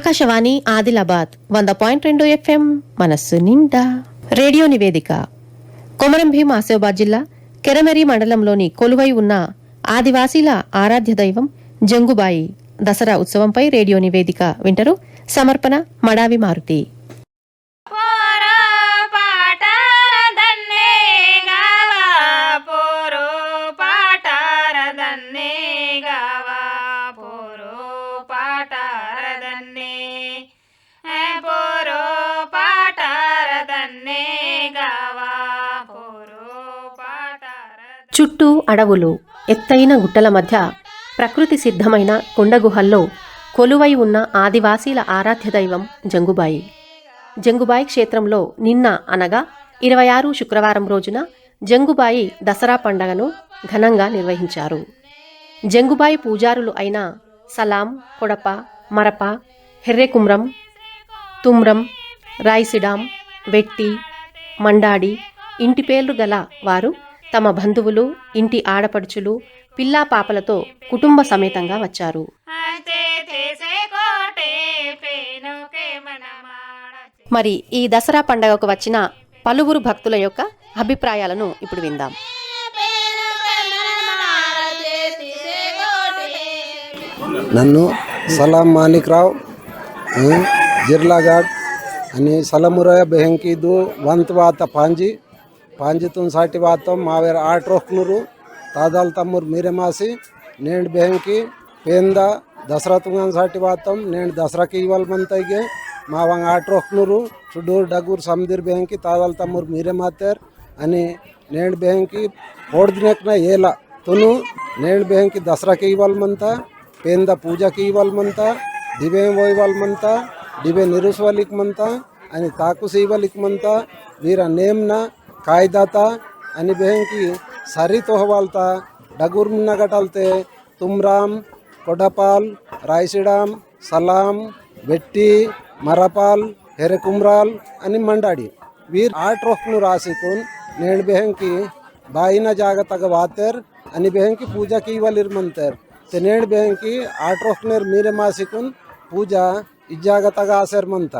ఆకాశవాణి ఆదిలాబాద్ వంద పాయింట్ రెండు ఎఫ్ఎం మనస్సు నిండా. రేడియో నివేదిక. కొమరం భీం ఆసిఫాబాద్ జిల్లా కెరమెరి మండలంలోని కొలువై ఉన్న ఆదివాసీల ఆరాధ్య దైవం జంగుబాయి దసరా ఉత్సవంపై రేడియో నివేదిక వింటరు సమర్పణ మడావి మారుతి. అడవులు ఎత్తైన గుట్టల మధ్య ప్రకృతి సిద్ధమైన కొండగుహల్లో కొలువై ఉన్న ఆదివాసీల ఆరాధ్య దైవం జంగుబాయి. జంగుబాయి క్షేత్రంలో నిన్న అనగా ఇరవై ఆరు శుక్రవారం రోజున జంగుబాయి దసరా పండగను ఘనంగా నిర్వహించారు. జంగుబాయి పూజారులు అయిన సలాం కొడప మరప హెర్రెకుమ్రం తుమ్రం రాయిసిడాం వెట్టి మండాడి ఇంటి పేర్లు గల వారు తమ బంధువులు ఇంటి ఆడపడుచులు పిల్లా పాపలతో కుటుంబ సమేతంగా వచ్చారు. మరి ఈ దసరా పండగకు వచ్చిన పలువురు భక్తుల యొక్క అభిప్రాయాలను ఇప్పుడు విందాం. నన్ను సలాం మాణిక్ రావ్ జిర్లాఘాట్ అని సలమురయ బెహంకీదు వంతవాత పాంజీ పాంజితం సాటి వాతం మావేర ఆటోహ్నురు తాదాల తమ్మురు మీరమాసి నేండు బెహంకి పేంద దసరా సాటి వాతం నేను దసరాకి ఇవాళ మంతగే మా వంగ ఆటోహ్నురు చుడూరు డగూరు సమదిర్ బెహంకి తాదాల తమ్మురు మీరే మాతర్ అని నేండు బెహంకి పోడినెక్న ఏల తును. నేండు బెహంకి దసరాకి ఇవాళ మంత పేంద పూజకి ఇవాళ మంత దివేం పోయేవాళ్ళ మంత డివే నిరుసవాళ్ళకి మంత అని తాకు సేవాళ్ళకి మంత వీర నేమ్నా कायदाता अनि बेहेंकी सारी तोहवालता डगुरनगटलते तुमराम कोडापाल रायसीडाम సలాం వెట్టి మరపాల్ హెరకుమ్రాల్ అని మండాడి వీర్ ఆర్ట్ రఫ్ను రాసికున్ నేడు బెహంకి బాయిన జాగ్రత్తగా వాతర్ అని బెహంకి పూజకి ఇవ్వలిర్మంతర్ తెనేడు బెహంకి ఆర్ట్ రఫ్నేర్ మీరే మాసికున్ పూజ ఇజ్జాగతగా ఆసర్మంత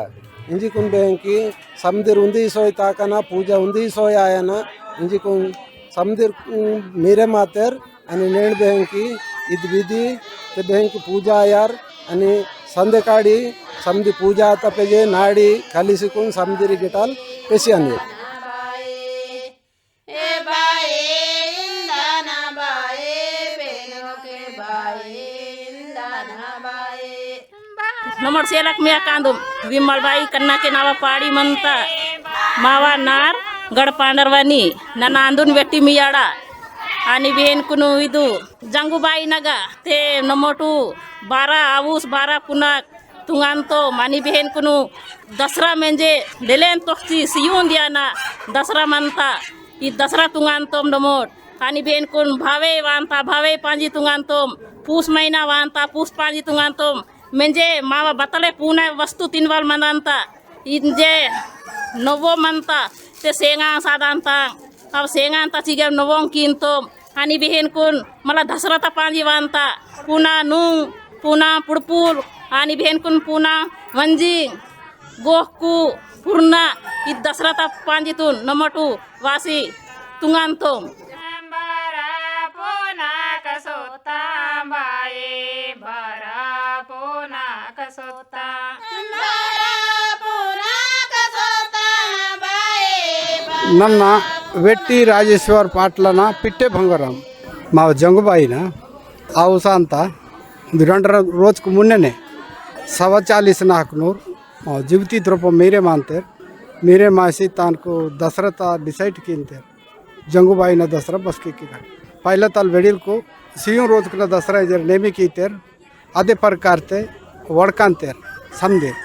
మంత ఇంజికున్ బెహంకి సమ్దిర్ ఉంది సోయ్ తాకన పూజ ఉంది సోయ్ ఆయన ఇంజికున్ సమ్దిర్ మీరే మాతేర్ అని నేను బెహంకి ఇది విధి ते బెహంకి పూజ ఆయార్ అని సందెకాడి సమ్ది పూజ తపెగే నాడి కలిసికున్ సమ్దిరి గిటాల్ పెసి అని ఏ नमर सेलक में विमल भाई कन्ना के नावा पाड़ी मनता मावा नार गड़ पांडरवानी ननांदुन व्यक्ति मियाड़ा, आनी बहन कुनु इदु, जंगुबाई नगा, ते नमोटू, बारा आऊस, बारा पुनाक, तुंगांतो, मानी बहन कुनु, दसरा म्हणजे डेलेन तोक्ती सियून दिया ना दसरा मंता इ दसरा तुंगांतोम नमोट, आनी बहन कुन भावे वांता, भावे पांजी तुंगांतोम, पूस महीना वानता पूस पांजी तुंगांतोम म्हणजे మా బతలే పూనే వస్తు తినవాళ్ళు మనంతా ఇంజే నువ్వు म्हणता ते शेंगा साधारणता अब शेंगा आणता चिगे नवोंग किनतो आणि बिहेन कोण? मला धसरता पाणी बांधता पुन्हा नुंग पुन्हा पुडपूल आणि बिहेन कोण? पुन्हा वंजी गोहकू पूर्णा इ दसरता पांजीतून नमटू वासी तुंगांतो ना ನನ್ನ ವೆಟ್ಟಿ ರಾಜೇಶ್ವರ್ ಪಾಟ್ಲನ ಪಿಟ್ಟೆ ಬಂಗಾರಂ. ಮಾವ ಜಂಗುಬಾಯಿನ ಅವಸ ಅಂತ. ದುರಂಡ್ರ ರೋಜ್ಕು ಮುನ್ನೆನೆ सवा चालीस नाकनूर और जीवती द्रोप मेरे मानते मेरे मासी तान को दशरथा डिसाइड किनते जंगूबाई ना दशरा बस के किया पहले ताल वेडिल को सीयू रोज के दशरा इधर नेमी की तेर आधे प्रकार ते वड़कांतेर समदीर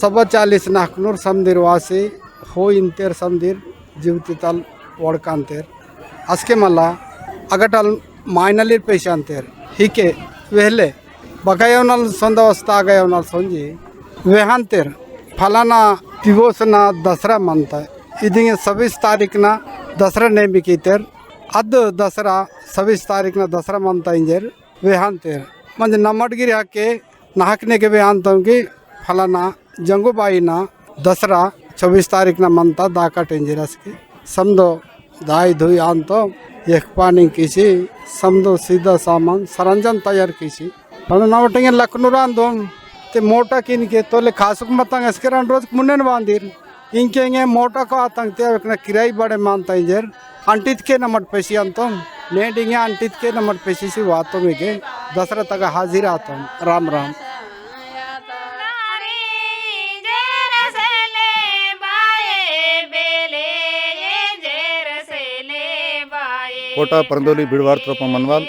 सवा चालीस नाकनूर समदीर वासी हो इंतेर समदीर জিউতিতাল ওয়ার্কান্তের আজকে মাল্লা আগটাল মাইনালির পেশান্তের ವೆಹಲೆ ওহলে ಬಗಯವನಲ್ ಸಂದವಸ್ತ ಆಗಯವನಲ್ ಸಂಜಿ ವೆಹಾಂತೇರ್ ಫಲನ ದಿವಸನ ದಸರಾ ಮಂತ. ಇದಿಂಗೆ ಸವಿಸ್ ತಾರೀಕಿನ ದಸರಾ ನೇಮಿಕಿತೇರ್ ಅದು ದಸರಾ ಸವಿಸ್ ತಾರೀಕಿನ ದಸರಾ ಮಂತ ಇಂಜೇರ್ ವೆಹಾಂತೇರ್ ಮಂಜೆ ನಮ್ಮಡ್ಗಿರಿ ಹಾಕಿ ನಾಲ್ಕನೇಗೆ ವೆಹಾಂತಂಗೆ ಫಲನ ಜಂಗುಬಾಯಿನ ದಸರಾ ना दसरा चौबीस तारीख ना मनता दाका टेंजरस की समदो दाई धुई आन तो एक पानी किसी समदो सीधा सामान सरंजन तैयार किसी पण नवटिंगे लखनऊ दो ते मोटा किनके तोले खासुक मतंग इसके रन रोज मुन्ने बांधीर इंके इंगे मोटा को आतंग ते एकना किराई बड़े मानता इंजर अंटित के नमट पेशी अंतम नेटिंगे अंटित के కోట పరందోలి బిడువార్తృప మన్వాల్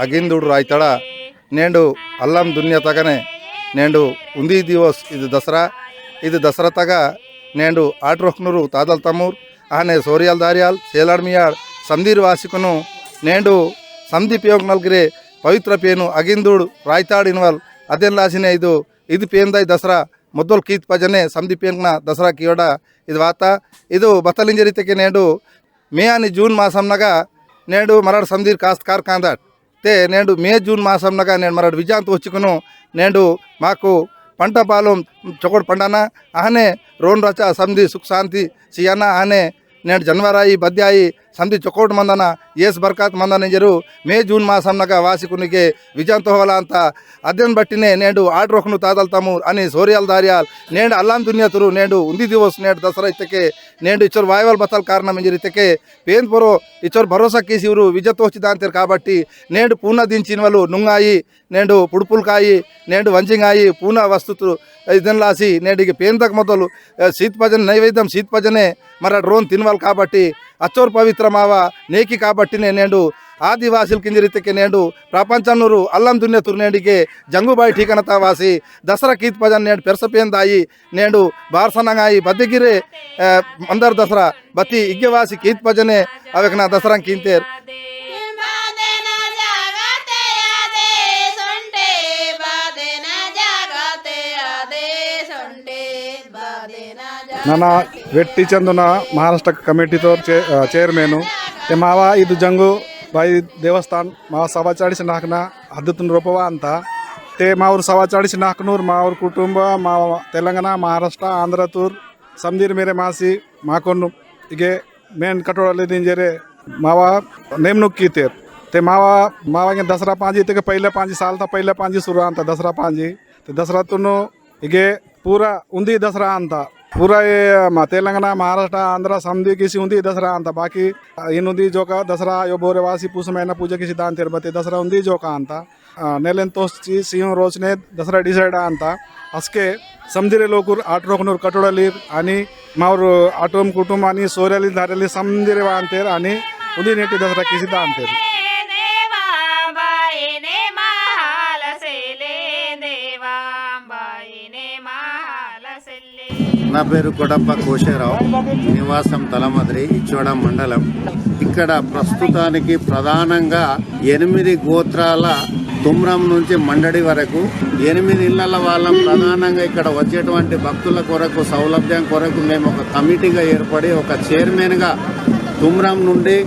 అగిందుడు రాయితడ నేడు అల్లం దున్య తగనే నేడు ఉంది దివస్ ఇది దసరా ఇది దసరా తగ నేడు ఆట్రొహ్నురు తాదల్ తమూర్ ఆనే సోరియాల్ దారియాల్ సేలాడ్మియాడ్ సందీర్ వాసికును నేడు సందీపయోగ్ నల్గిరే పవిత్ర పేను అగిందుడు రాయితాడ్ ఇన్వల్ అదే లాసిన ఇది ఇది పేందాయ్ దసరా మొద్దుల్ కీత్ భజనే సందీపేంగ్న దసరా కీవడ ఇది వాత ಇದು బతలింజరితకి నేడు మే అని జూన్ మాసంనగా నేడు మరాడు సందీర్ కాస్త కార్ తే నేడు మే జూన్ మాసంలోగా నేను మరాడు విజయాంత వచ్చుకును. నేడు మాకు పంట పాలం చొకడు పండన? అహనే రోన్ రచ సంధి సుఖ శాంతి సియన్న అహనే నేడు జన్వరాయి బద్యాయి సంది చొక్కోట్ మందన ఏస్ బర్కాత్ మందన జరు మే జూన్ మాసంనక వాసికునికి విజయంతోహల అంత అద్దెన్ బట్టినే నేడు ఆటరోహను తాదల్తాము అని సోర్యాల దారియాల్. నేడు అల్లాం దున్యతురు నేడు ఉంది దివస్ నేడు దసరా ఇతకే నేడు ఇచ్చరు వాయువల్ బతాల కారణం ఇంజరి ఇతకే పేంద్రపురం ఇచ్చరు భరోసా కేసీవురు విజయతోచి దాంతారు కాబట్టి నేడు పూన దించిన వాళ్ళు నుంగాయి నేడు పుడుపులకాయి నేడు వంజింగాయి పూన పూర్ణ వస్తుతులు ఇదనలాసి నేటికి పేంతకు మొదలు శీత్ భజన నైవేద్యం శీత్ భజనే మరి డ్రోన్ తినవాలి కాబట్టి అచ్చోర్ పవిత్ర పవిత్రమావ నేకి కాబట్టి నేనేండు ఆదివాసుల కిందిరితకి నేడు ప్రపంచన్నూరు అల్లం దున్నే తుర్నేడికి జంగుబాయి ఠీకనతా వాసి దసరా కీత్ భజన్ నేడు పెరసపేందాయి నేడు బార్సనంగాయి బద్దగిరి అందరు దసరా బతి ఇగ్గవాసి కీత్ భజనే అవకన దసరా కీంతేర్ ನನ್ನ ವೆಟ್ಟಿ ಚಂದನ ಮಹಾರಾಷ್ಟ್ರ ಕಮಿಟಿ ತೋರ್ ಚೇರ್ಮನು ते मावा इद जंगू बाई देवस्थान मावा सव्वा चाळीस नाकना हद्दतून रोपवा आणता ते मावर सव्वा चाळीस नाकनूर मावर कुटुंब मावा तेलंगणा महाराष्ट्र आंध्रतूर समदीर मेरे मासी माकोन इगे मेन कटोळले दिंजेरे मावा नेमणूक कीतेर ते मावा मावांगे दसरा पांजी ते पहिले पांजी साल था पहिले पांजी सुरू आणता दसरा पांजी ते दसरातून इगे पूरा उंदी दसरा आणता पूरा ये तेलंगाना महाराष्ट्र आंध्र समधि किसी उन्दी दसरा अंत बाकी इनुंदी जो का दसरा यो बोरेवासी पूस मैना पूजा किसी दान तिरुपति दसरा उन्दी जो का अंत ನೆಲೆಂತೋಸ್ತಿ ಸಿಎಂ ರೋಚನೆ ದಸರಾ ಡಿಸೈಡ ಅಂತ ಅಸ್ಕೆ ಸಮದಿರೆ ಲೋಕುರ್ ಆಟ್ರೋಕ್ನೂರ್ ಕಟೋಡಲಿ ಅನಿ ಮಾವ್ರು ಆಟೋಮ್ ಕುಟುಂಬ ಅನಿ ಸೋರ್ಯಾಲಿ ಧಾರೆಲಿ ಸಮದಿರೆ ಅಂತೀರ ಅನಿ ಉದಿ ನೆಟ್ಟಿ ದಸರಾ ಕಿಸಿದ ಅಂತೀರಿ నా పేరు కొడప్ప కోశేరావు. నివాసం తలమద్రి ఇచ్చోడ మండలం. ఇక్కడ ప్రస్తుతానికి ప్రధానంగా ఎనిమిది గోత్రాల తుమ్రం నుంచి మండడి వరకు ఎనిమిది ఇళ్ళ వాళ్ళం ప్రధానంగా ఇక్కడ వచ్చేటువంటి భక్తుల కొరకు సౌలభ్యం కొరకు మేము ఒక కమిటీగా ఏర్పడి ఒక చైర్మన్గా తుమ్రం నుండి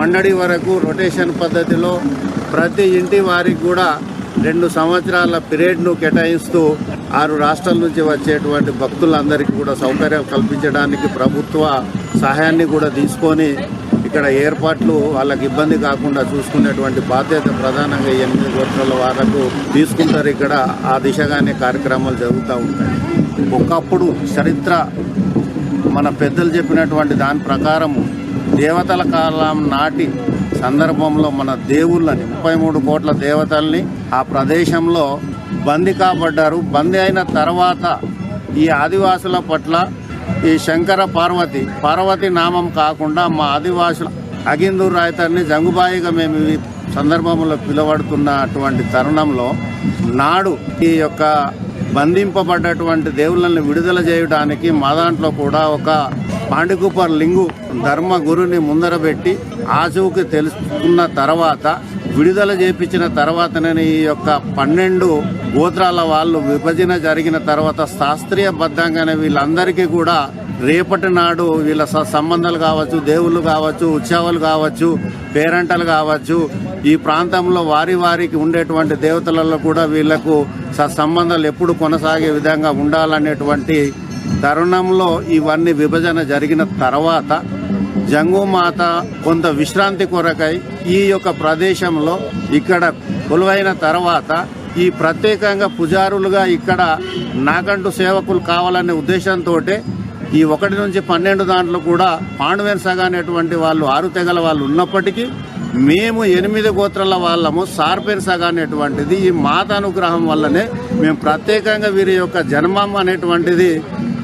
మండడి వరకు రొటేషన్ పద్ధతిలో ప్రతి ఇంటి వారికి కూడా రెండు సంవత్సరాల పీరియడ్ను కేటాయిస్తూ ఆరు రాష్ట్రాల నుంచి వచ్చేటువంటి భక్తులందరికీ కూడా సౌకర్యాలు కల్పించడానికి ప్రభుత్వ సహాయాన్ని కూడా తీసుకొని ఇక్కడ ఏర్పాట్లు వాళ్ళకి ఇబ్బంది కాకుండా చూసుకునేటువంటి బాధ్యత ప్రధానంగా ఎనిమిది గోత్రాల వరకు తీసుకుంటారు. ఇక్కడ ఆ దిశగానే కార్యక్రమాలు జరుగుతూ ఉంటాయి. ఒకప్పుడు చరిత్ర మన పెద్దలు చెప్పినటువంటి దాని ప్రకారము దేవతల కాలం నాటి సందర్భంలో మన దేవుళ్ళని ముప్పై మూడు కోట్ల దేవతల్ని ఆ ప్రదేశంలో బందీ కాబడ్డారు. బందీ అయిన తర్వాత ఈ ఆదివాసుల పట్ల ఈ శంకర పార్వతి పార్వతి నామం కాకుండా మా ఆదివాసుల అగిందూరు రాయతాన్ని జంగుబాయిగా మేము ఈ సందర్భంలో పిలువడుతున్నటువంటి తరుణంలో నాడు ఈ యొక్క బంధింపబడ్డటువంటి దేవుళ్ళని విడుదల చేయడానికి మా దాంట్లో కూడా ఒక పాండికుపర్ లింగు ధర్మ గురుని ముందర పెట్టి ఆశువుకి తెలుసుకున్న తర్వాత విడుదల చేపించిన తర్వాతనే ఈ యొక్క పన్నెండు గోత్రాల వాళ్ళు విభజన జరిగిన తర్వాత శాస్త్రీయబద్ధంగానే వీళ్ళందరికీ కూడా రేపటి నాడు వీళ్ళ సంబంధాలు కావచ్చు దేవుళ్ళు కావచ్చు ఉత్సవాలు కావచ్చు పేరంటలు కావచ్చు ఈ ప్రాంతంలో వారి వారికి ఉండేటువంటి దేవతలలో కూడా వీళ్ళకు సంబంధాలు ఎప్పుడు కొనసాగే విధంగా ఉండాలనేటువంటి తరుణంలో ఇవన్నీ విభజన జరిగిన తర్వాత జంగుమాత కొంత విశ్రాంతి కొరకై ఈ యొక్క ప్రదేశంలో ఇక్కడ కొలువైన తర్వాత ఈ ప్రత్యేకంగా పుజారులుగా ఇక్కడ నాకంటూ సేవకులు కావాలనే ఉద్దేశంతో ఈ ఒకటి నుంచి పన్నెండు దాంట్లో కూడా పాండువేన్ సగ అనేటువంటి వాళ్ళు ఆరు తెగల వాళ్ళు ఉన్నప్పటికీ మేము ఎనిమిది గోత్రాల వాళ్ళము సార్పేన్ సగ అనేటువంటిది ఈ మాత అనుగ్రహం వల్లనే మేము ప్రత్యేకంగా వీరి యొక్క జన్మం అనేటువంటిది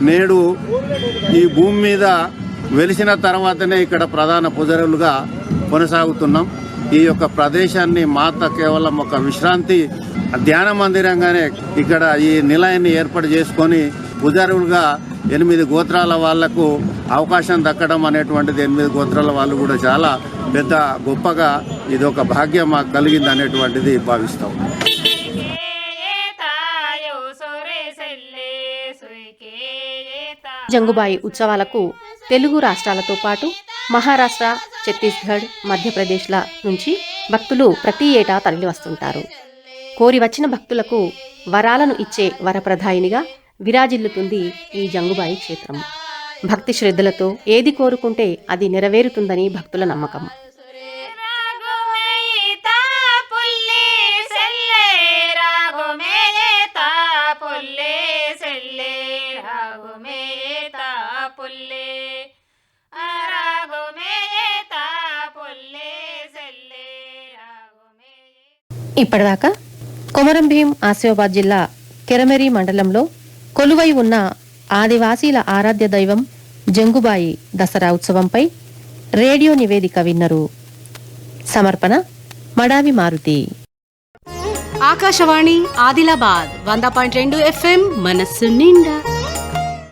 నేడు ఈ భూమి మీద వెలిసిన తర్వాతనే ఇక్కడ ప్రధాన పుజరులుగా కొనసాగుతున్నాం. ఈ యొక్క ప్రదేశాన్ని మాత కేవలం ఒక విశ్రాంతి ధ్యాన మందిరంగానే ఇక్కడ ఈ నిలయాన్ని ఏర్పాటు చేసుకొని పుజారులుగా ఎనిమిది గోత్రాల వాళ్ళకు అవకాశం దక్కడం అనేటువంటిది ఎనిమిది గోత్రాల వాళ్ళు కూడా చాలా పెద్ద గొప్పగా ఇది ఒక భాగ్యం మాకు కలిగింది అనేటువంటిది భావిస్తాం. సోరే జంగుబాయి ఉత్సవాలకు తెలుగు రాష్ట్రాలతో పాటు మహారాష్ట్ర ఛత్తీస్గఢ్ మధ్యప్రదేశ్ల నుంచి భక్తులు ప్రతి ఏటా తరలివస్తుంటారు కోరి వచ్చిన భక్తులకు వరాలను ఇచ్చే వరప్రధాయినిగా విరాజిల్లుతుంది ఈ జంగుబాయి క్షేత్రం. భక్తి శ్రద్ధలతో ఏది కోరుకుంటే అది నెరవేరుతుందని భక్తుల నమ్మకం. ఇప్పటిదాకా కొమరం భీం ఆసిఫాబాద్ జిల్లా కెరమెరి మండలంలో కొలువై ఉన్న ఆదివాసీల ఆరాధ్య దైవం జంగుబాయి దసరా ఉత్సవంపై రేడియో నివేదిక విన్నరు. సమర్పణ మడావి మారుతి. ఆకాశవాణి ఆదిలాబాద్ వంద పాయింట్ రెండు ఎఫ్ఎం మనస్సు నిండా.